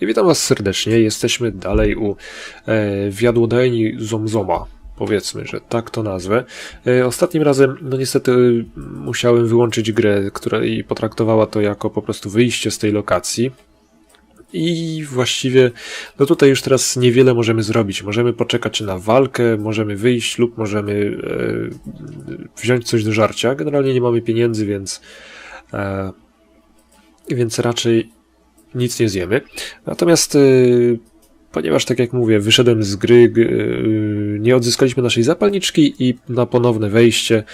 I witam Was serdecznie. Jesteśmy dalej u e, wiadłodajni Zomzoma. Powiedzmy, że tak to nazwę. E, ostatnim razem, no niestety, musiałem wyłączyć grę, która i potraktowała to jako po prostu wyjście z tej lokacji. I właściwie, no tutaj już teraz niewiele możemy zrobić. Możemy poczekać na walkę, możemy wyjść lub możemy e, wziąć coś do żarcia. Generalnie nie mamy pieniędzy, więc, e, więc raczej nic nie zjemy. Natomiast y, ponieważ, tak jak mówię, wyszedłem z gry, y, nie odzyskaliśmy naszej zapalniczki i na ponowne wejście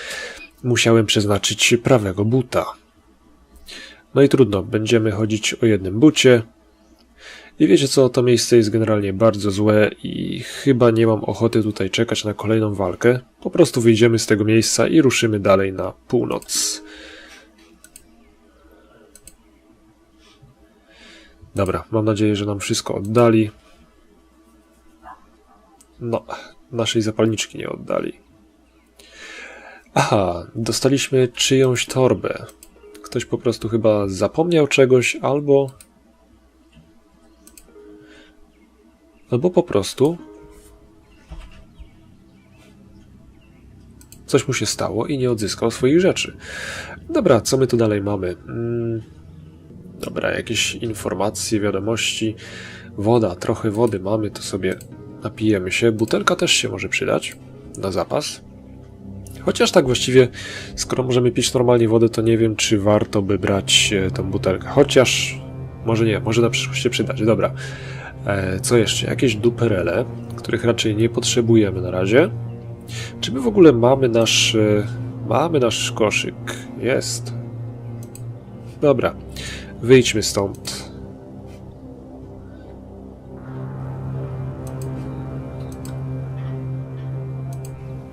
musiałem przeznaczyć prawego buta. No i trudno, będziemy chodzić o jednym bucie. I wiecie co, to miejsce jest generalnie bardzo złe i chyba nie mam ochoty tutaj czekać na kolejną walkę. Po prostu wyjdziemy z tego miejsca i ruszymy dalej na północ. Dobra, mam nadzieję, że nam wszystko oddali. No, naszej zapalniczki nie oddali. Aha, dostaliśmy czyjąś torbę. Ktoś po prostu chyba zapomniał czegoś, albo. Albo po prostu. Coś mu się stało i nie odzyskał swoich rzeczy. Dobra, co my tu dalej mamy? Hmm. Dobra, jakieś informacje, wiadomości. Woda, trochę wody mamy, to sobie napijemy się. Butelka też się może przydać na zapas. Chociaż tak właściwie, skoro możemy pić normalnie wodę, to nie wiem, czy warto by brać e, tą butelkę. Chociaż, może nie, może na przyszłość się przydać. Dobra. E, co jeszcze? Jakieś duperele, których raczej nie potrzebujemy na razie. Czy my w ogóle mamy nasz... E, mamy nasz koszyk? Jest. Dobra. Wyjdźmy stąd.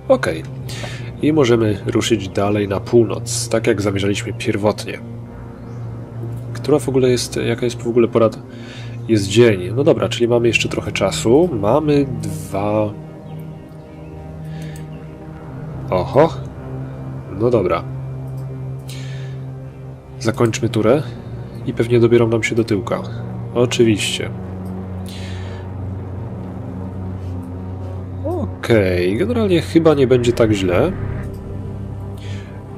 Ok. I możemy ruszyć dalej na północ, tak jak zamierzaliśmy pierwotnie. Która w ogóle jest, jaka jest w ogóle pora? Jest dzień. No dobra, czyli mamy jeszcze trochę czasu. Mamy dwa... Oho. No dobra. Zakończmy turę i pewnie dobierą nam się do tyłka. Oczywiście. Okej, okay. generalnie chyba nie będzie tak źle.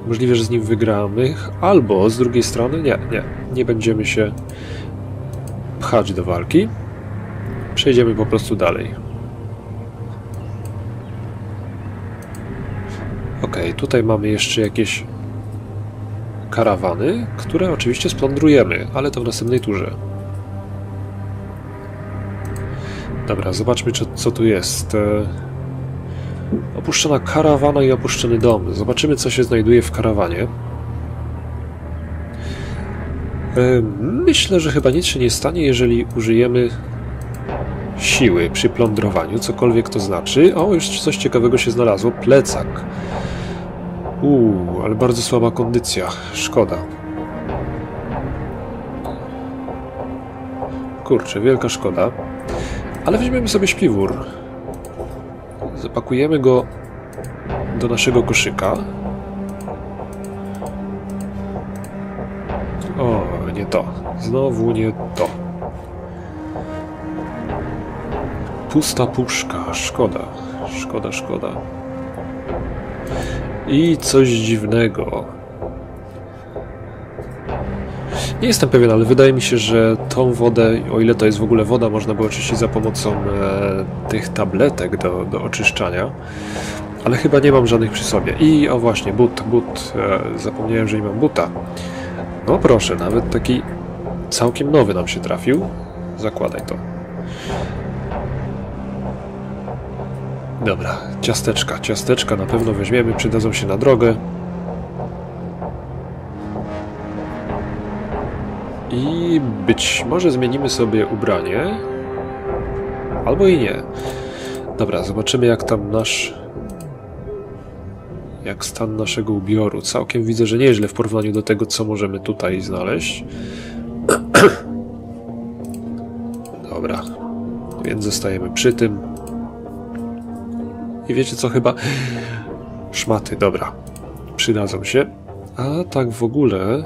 Możliwe, że z nim wygramy, albo z drugiej strony nie, nie, nie będziemy się pchać do walki. Przejdziemy po prostu dalej. Ok, tutaj mamy jeszcze jakieś karawany, które oczywiście splądrujemy, ale to w następnej turze. Dobra, zobaczmy, co, co tu jest. E, opuszczona karawana i opuszczony dom. Zobaczymy, co się znajduje w karawanie. E, myślę, że chyba nic się nie stanie, jeżeli użyjemy siły przy plądrowaniu, cokolwiek to znaczy. O, już coś ciekawego się znalazło. Plecak. Uuu, ale bardzo słaba kondycja. Szkoda. Kurczę, wielka szkoda. Ale weźmiemy sobie śpiwór. Zapakujemy go do naszego koszyka. O, nie to. Znowu nie to. Pusta puszka. Szkoda. Szkoda, szkoda. I coś dziwnego. Nie jestem pewien, ale wydaje mi się, że tą wodę, o ile to jest w ogóle woda, można by oczyścić za pomocą e, tych tabletek do, do oczyszczania. Ale chyba nie mam żadnych przy sobie. I o właśnie, but, but. E, zapomniałem, że nie mam buta. No proszę, nawet taki całkiem nowy nam się trafił. Zakładaj to. Dobra, ciasteczka. Ciasteczka na pewno weźmiemy, przydadzą się na drogę. I być może zmienimy sobie ubranie. Albo i nie. Dobra, zobaczymy jak tam nasz... Jak stan naszego ubioru. Całkiem widzę, że nieźle w porównaniu do tego, co możemy tutaj znaleźć. Dobra. Więc zostajemy przy tym. I wiecie co chyba? Szmaty, dobra. Przydadzą się. A tak w ogóle...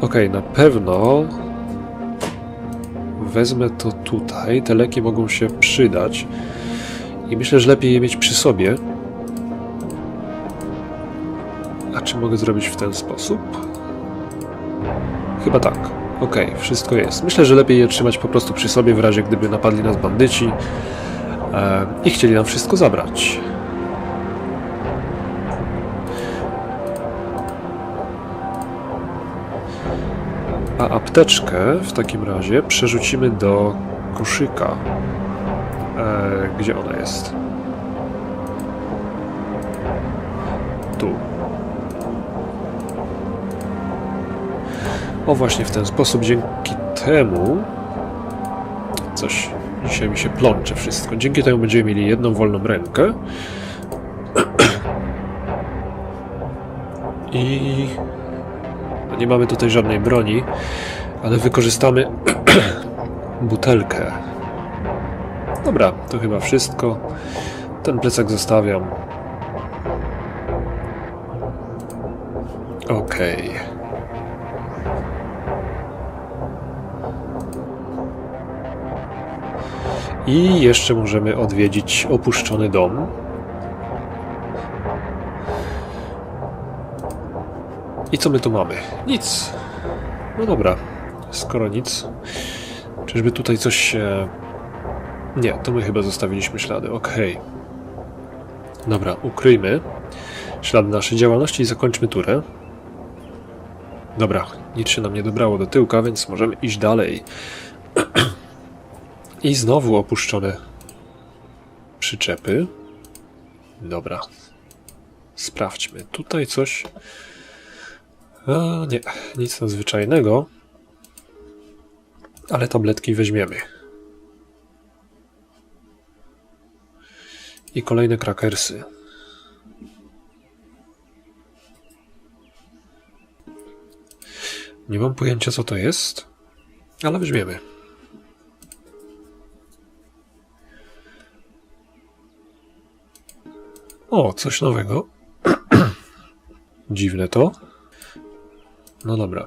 Okej, okay, na pewno wezmę to tutaj. Te leki mogą się przydać. I myślę, że lepiej je mieć przy sobie. A czy mogę zrobić w ten sposób? Chyba tak. Ok, wszystko jest. Myślę, że lepiej je trzymać po prostu przy sobie w razie gdyby napadli nas bandyci i chcieli nam wszystko zabrać. A apteczkę w takim razie przerzucimy do koszyka. E, gdzie ona jest? Tu. O właśnie w ten sposób, dzięki temu coś dzisiaj mi się plącze wszystko. Dzięki temu będziemy mieli jedną wolną rękę. I no nie mamy tutaj żadnej broni, ale wykorzystamy butelkę. Dobra, to chyba wszystko. Ten plecak zostawiam. Okej. Okay. I jeszcze możemy odwiedzić opuszczony dom. I co my tu mamy? Nic. No dobra, skoro nic. Czyżby tutaj coś się... Nie, to my chyba zostawiliśmy ślady, okej. Okay. Dobra, ukryjmy ślady naszej działalności i zakończmy turę. Dobra, nic się nam nie dobrało do tyłka, więc możemy iść dalej. I znowu opuszczone przyczepy. Dobra. Sprawdźmy. Tutaj coś... A, nie, nic nadzwyczajnego. Ale tabletki weźmiemy. I kolejne krakersy. Nie mam pojęcia co to jest, ale weźmiemy. O, coś nowego. Dziwne to. No dobra.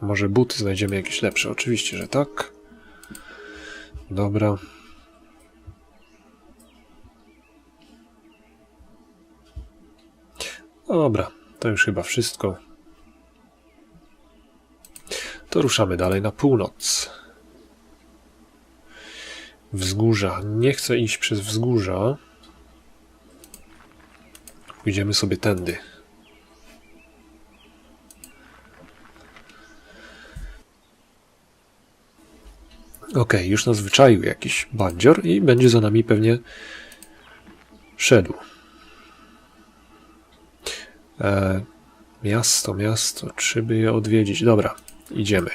Może buty znajdziemy jakieś lepsze. Oczywiście, że tak. Dobra. Dobra, to już chyba wszystko. To ruszamy dalej na północ. Wzgórza. Nie chcę iść przez wzgórza. Pójdziemy sobie tędy. Ok, już na zwyczaju jakiś bandzior i będzie za nami pewnie szedł. E, miasto, miasto, czy by je odwiedzić? Dobra, idziemy.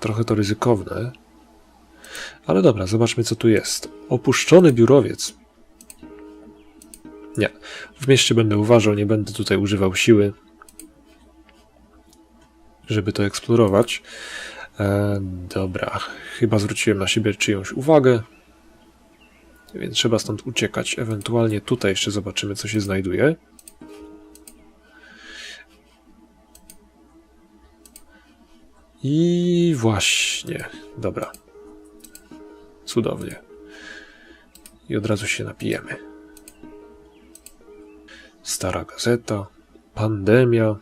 Trochę to ryzykowne, ale dobra, zobaczmy co tu jest. Opuszczony biurowiec. Nie, w mieście będę uważał, nie będę tutaj używał siły, żeby to eksplorować. E, dobra, chyba zwróciłem na siebie czyjąś uwagę, więc trzeba stąd uciekać. Ewentualnie tutaj jeszcze zobaczymy, co się znajduje. I właśnie, dobra. Cudownie. I od razu się napijemy. Stara gazeta, pandemia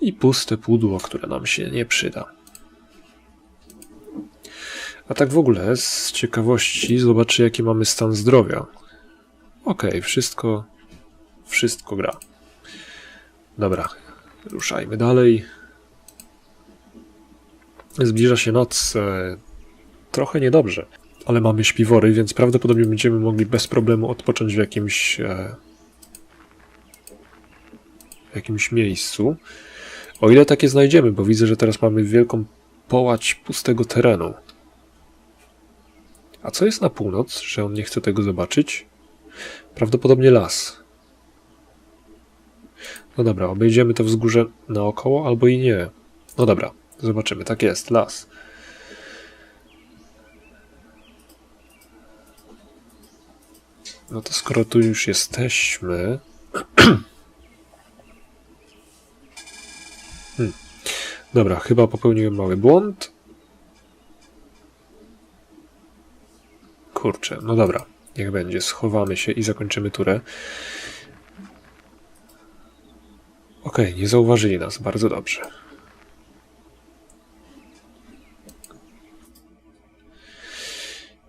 i puste pudło, które nam się nie przyda. A tak w ogóle, z ciekawości, zobaczę, jaki mamy stan zdrowia. Okej, okay, wszystko, wszystko gra. Dobra, ruszajmy dalej. Zbliża się noc. E, trochę niedobrze, ale mamy śpiwory, więc prawdopodobnie będziemy mogli bez problemu odpocząć w jakimś e, w jakimś miejscu. O ile takie znajdziemy, bo widzę, że teraz mamy wielką połać pustego terenu. A co jest na północ, że on nie chce tego zobaczyć? Prawdopodobnie las. No dobra, obejdziemy to wzgórze naokoło, albo i nie. No dobra, Zobaczymy, tak jest, las. No to skoro tu już jesteśmy, hmm. Dobra, chyba popełniłem mały błąd. Kurczę, no dobra, niech będzie. Schowamy się i zakończymy turę. Okej, okay, nie zauważyli nas, bardzo dobrze.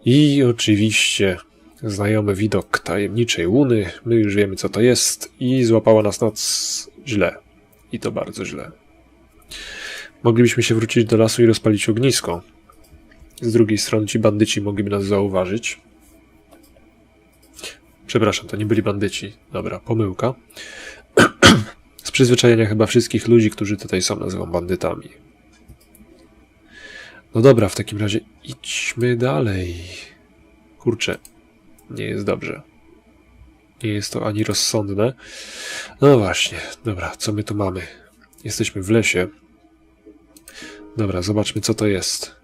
I oczywiście znajomy widok tajemniczej łuny. My już wiemy, co to jest, i złapała nas noc źle. I to bardzo źle. Moglibyśmy się wrócić do lasu i rozpalić ognisko. Z drugiej strony ci bandyci mogliby nas zauważyć. Przepraszam, to nie byli bandyci. Dobra, pomyłka. Z przyzwyczajenia chyba wszystkich ludzi, którzy tutaj są, nazywam bandytami. No dobra, w takim razie idźmy dalej. Kurczę, nie jest dobrze. Nie jest to ani rozsądne. No właśnie, dobra, co my tu mamy? Jesteśmy w lesie. Dobra, zobaczmy co to jest.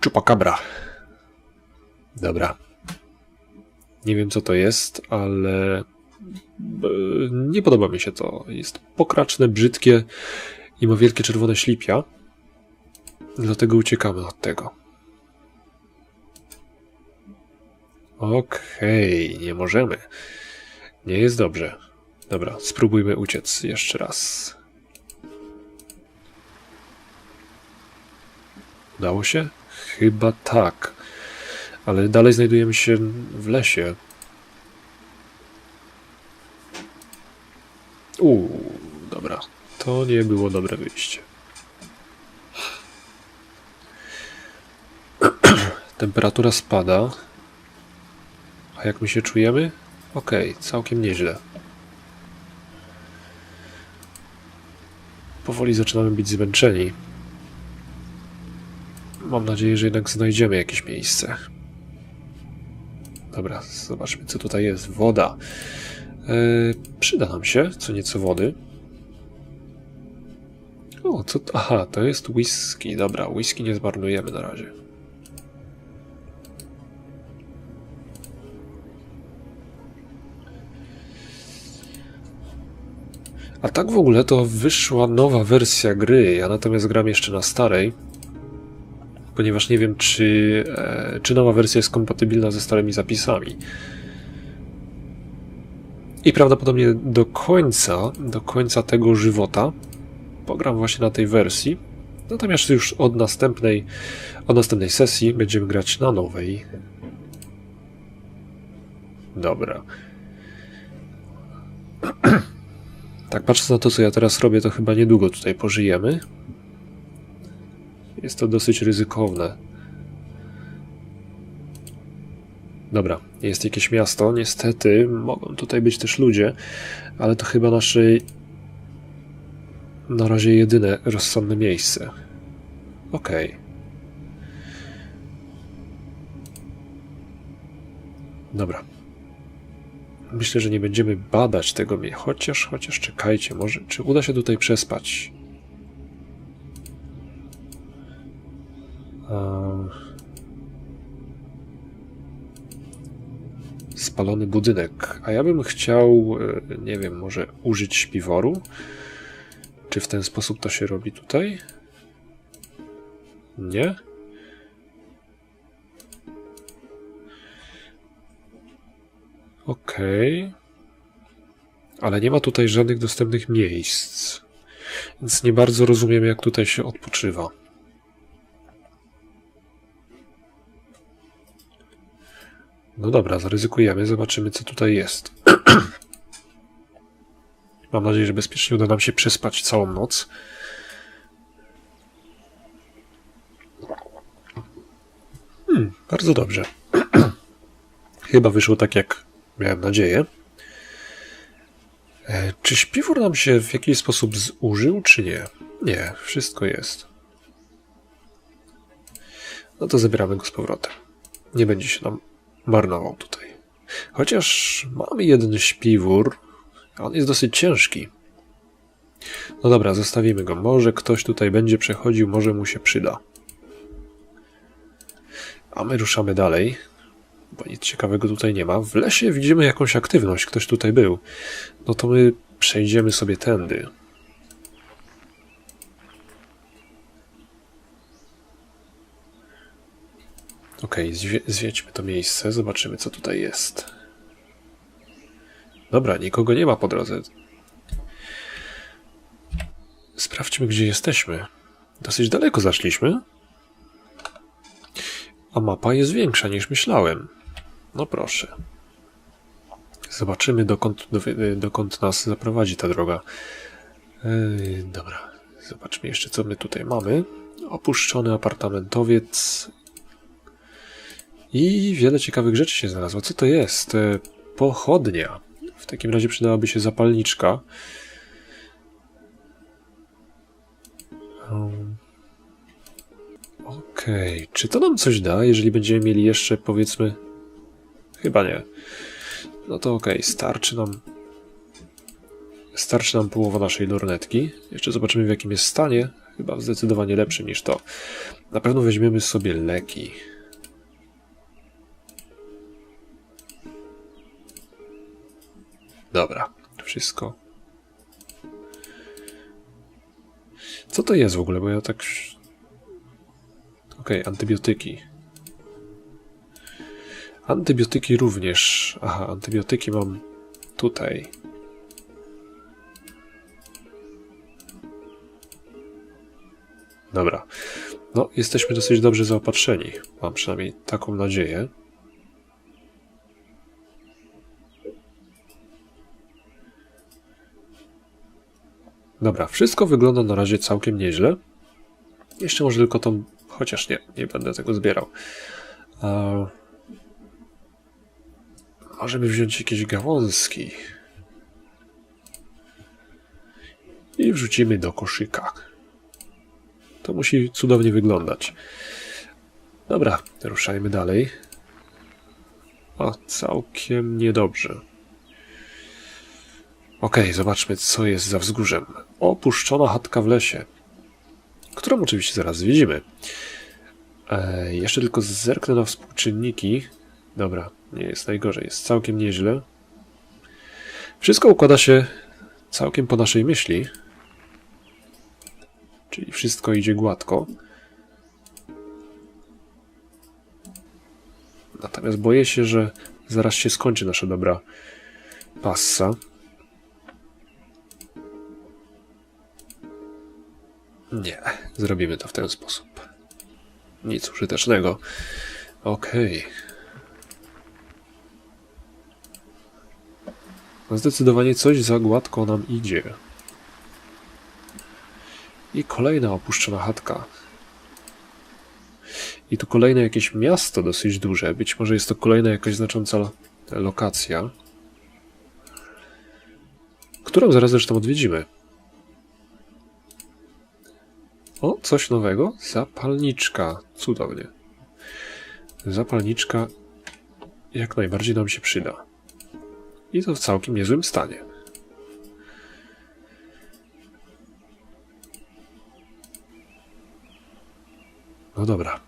Czupakabra. Dobra. Nie wiem co to jest, ale e, nie podoba mi się to. Jest pokraczne, brzydkie i ma wielkie czerwone ślipia. Dlatego uciekamy od tego. Okej, okay, nie możemy. Nie jest dobrze. Dobra, spróbujmy uciec jeszcze raz. Udało się? Chyba tak. Ale dalej znajdujemy się w lesie. Uuu, dobra. To nie było dobre wyjście. Temperatura spada. A jak my się czujemy? Okay, całkiem nieźle. Powoli zaczynamy być zmęczeni. Mam nadzieję, że jednak znajdziemy jakieś miejsce. Dobra, zobaczmy co tutaj jest. Woda. Yy, przyda nam się co nieco wody. O, co... Aha, to jest whisky. Dobra, whisky nie zmarnujemy na razie. A tak w ogóle to wyszła nowa wersja gry. Ja natomiast gram jeszcze na starej ponieważ nie wiem, czy, e, czy nowa wersja jest kompatybilna ze starymi zapisami. I prawdopodobnie do końca, do końca tego żywota pogram właśnie na tej wersji. Natomiast już od następnej, od następnej sesji będziemy grać na nowej. Dobra. Tak, patrząc na to, co ja teraz robię, to chyba niedługo tutaj pożyjemy. Jest to dosyć ryzykowne. Dobra, jest jakieś miasto. Niestety mogą tutaj być też ludzie, ale to chyba nasze na razie jedyne rozsądne miejsce. Okej. Okay. Dobra. Myślę, że nie będziemy badać tego miejsca. Chociaż, chociaż czekajcie, może czy uda się tutaj przespać? spalony budynek. A ja bym chciał, e, nie wiem, może użyć śpiworu? Czy w ten sposób to się robi tutaj? Nie? Okej. Okay. Ale nie ma tutaj żadnych dostępnych miejsc. Więc nie bardzo rozumiem, jak tutaj się odpoczywa. No dobra, zaryzykujemy, zobaczymy co tutaj jest. Mam nadzieję, że bezpiecznie uda nam się przespać całą noc. Hmm, bardzo dobrze. Chyba wyszło tak, jak miałem nadzieję. E, czy śpiwór nam się w jakiś sposób zużył, czy nie? Nie, wszystko jest. No to zabieramy go z powrotem. Nie będzie się nam marnował tutaj. Chociaż mamy jeden śpiwór, on jest dosyć ciężki. No dobra, zostawimy go. Może ktoś tutaj będzie przechodził, może mu się przyda. A my ruszamy dalej. Bo nic ciekawego tutaj nie ma. W lesie widzimy jakąś aktywność, ktoś tutaj był. No to my przejdziemy sobie tędy. Okay, zwiedźmy to miejsce, zobaczymy co tutaj jest. Dobra, nikogo nie ma po drodze. Sprawdźmy, gdzie jesteśmy. Dosyć daleko zaszliśmy. A mapa jest większa niż myślałem. No proszę. Zobaczymy, dokąd, dokąd nas zaprowadzi ta droga. Yy, dobra, zobaczmy jeszcze, co my tutaj mamy. Opuszczony apartamentowiec. I wiele ciekawych rzeczy się znalazło. Co to jest? E, pochodnia. W takim razie przydałaby się zapalniczka. Okej, okay. czy to nam coś da, jeżeli będziemy mieli jeszcze, powiedzmy... Chyba nie. No to okej, okay. starczy nam... Starczy nam połowa naszej lornetki. Jeszcze zobaczymy w jakim jest stanie. Chyba zdecydowanie lepszy niż to. Na pewno weźmiemy sobie leki. Dobra, wszystko. Co to jest w ogóle, bo ja tak... Okej, okay, antybiotyki. Antybiotyki również. Aha, antybiotyki mam tutaj. Dobra. No, jesteśmy dosyć dobrze zaopatrzeni. Mam przynajmniej taką nadzieję. Dobra, wszystko wygląda na razie całkiem nieźle. Jeszcze może tylko tą... Chociaż nie, nie będę tego zbierał. Uh, możemy wziąć jakieś gałązki. I wrzucimy do koszyka. To musi cudownie wyglądać. Dobra, ruszajmy dalej. O, całkiem niedobrze. Okay, zobaczmy, co jest za wzgórzem. Opuszczona chatka w lesie, którą oczywiście zaraz widzimy. E, jeszcze tylko zerknę na współczynniki. Dobra, nie jest najgorzej, jest całkiem nieźle. Wszystko układa się całkiem po naszej myśli. Czyli wszystko idzie gładko. Natomiast boję się, że zaraz się skończy nasza dobra passa. Nie, zrobimy to w ten sposób. Nic użytecznego. Okej. Okay. Zdecydowanie coś za gładko nam idzie. I kolejna opuszczona chatka. I tu kolejne jakieś miasto dosyć duże. Być może jest to kolejna jakaś znacząca lokacja, którą zaraz zresztą odwiedzimy. O, coś nowego. Zapalniczka. Cudownie. Zapalniczka jak najbardziej nam się przyda. I to w całkiem niezłym stanie. No dobra.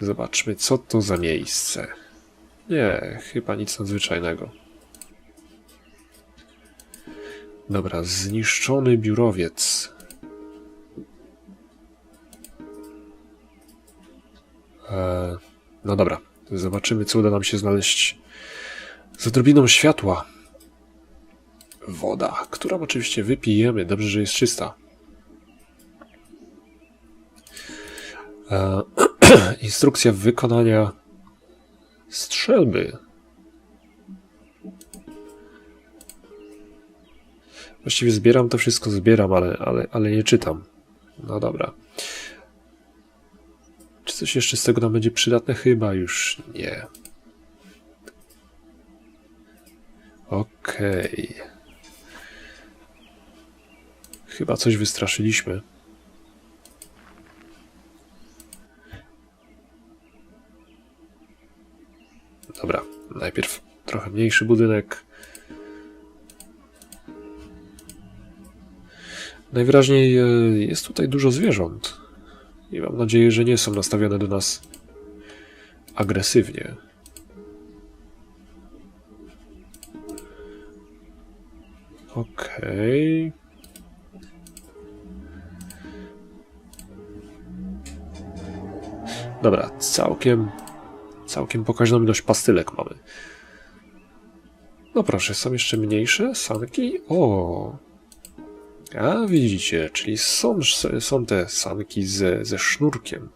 Zobaczmy, co to za miejsce. Nie, chyba nic nadzwyczajnego. Dobra, zniszczony biurowiec. E, no dobra, zobaczymy, co uda nam się znaleźć z odrobiną światła. Woda, którą oczywiście wypijemy. Dobrze, że jest czysta. E, instrukcja wykonania strzelby. Właściwie zbieram to wszystko, zbieram, ale, ale, ale nie czytam. No dobra. Czy coś jeszcze z tego nam będzie przydatne? Chyba już nie. Okej. Okay. Chyba coś wystraszyliśmy. Dobra, najpierw trochę mniejszy budynek. Najwyraźniej e, jest tutaj dużo zwierząt. I mam nadzieję, że nie są nastawione do nas agresywnie. Okej. Dobra, całkiem, całkiem pokaźną ilość pastylek mamy. No proszę, są jeszcze mniejsze sanki? O! A widzicie, czyli są, są te sanki ze, ze sznurkiem.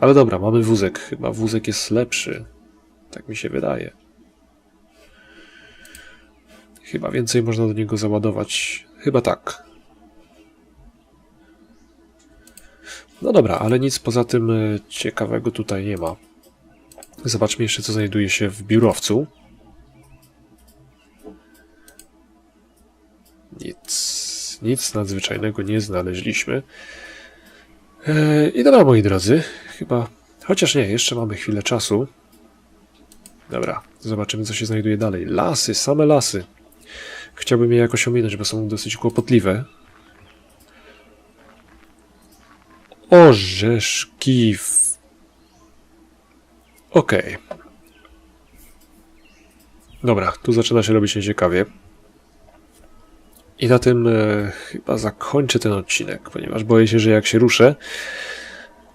Ale dobra, mamy wózek. Chyba wózek jest lepszy. Tak mi się wydaje. Chyba więcej można do niego załadować. Chyba tak. No dobra, ale nic poza tym e, ciekawego tutaj nie ma. Zobaczmy jeszcze, co znajduje się w biurowcu. Nic, nic nadzwyczajnego nie znaleźliśmy. E, I dobra, moi drodzy, chyba. Chociaż nie, jeszcze mamy chwilę czasu. Dobra, zobaczymy, co się znajduje dalej. Lasy, same lasy. Chciałbym je jakoś ominąć, bo są dosyć kłopotliwe. Orzeszki. Okej. Okay. Dobra, tu zaczyna się robić nieciekawie. I na tym e, chyba zakończę ten odcinek, ponieważ boję się, że jak się ruszę,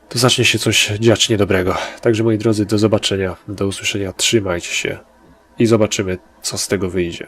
to zacznie się coś dziać niedobrego. Także moi drodzy, do zobaczenia, do usłyszenia, trzymajcie się i zobaczymy, co z tego wyjdzie.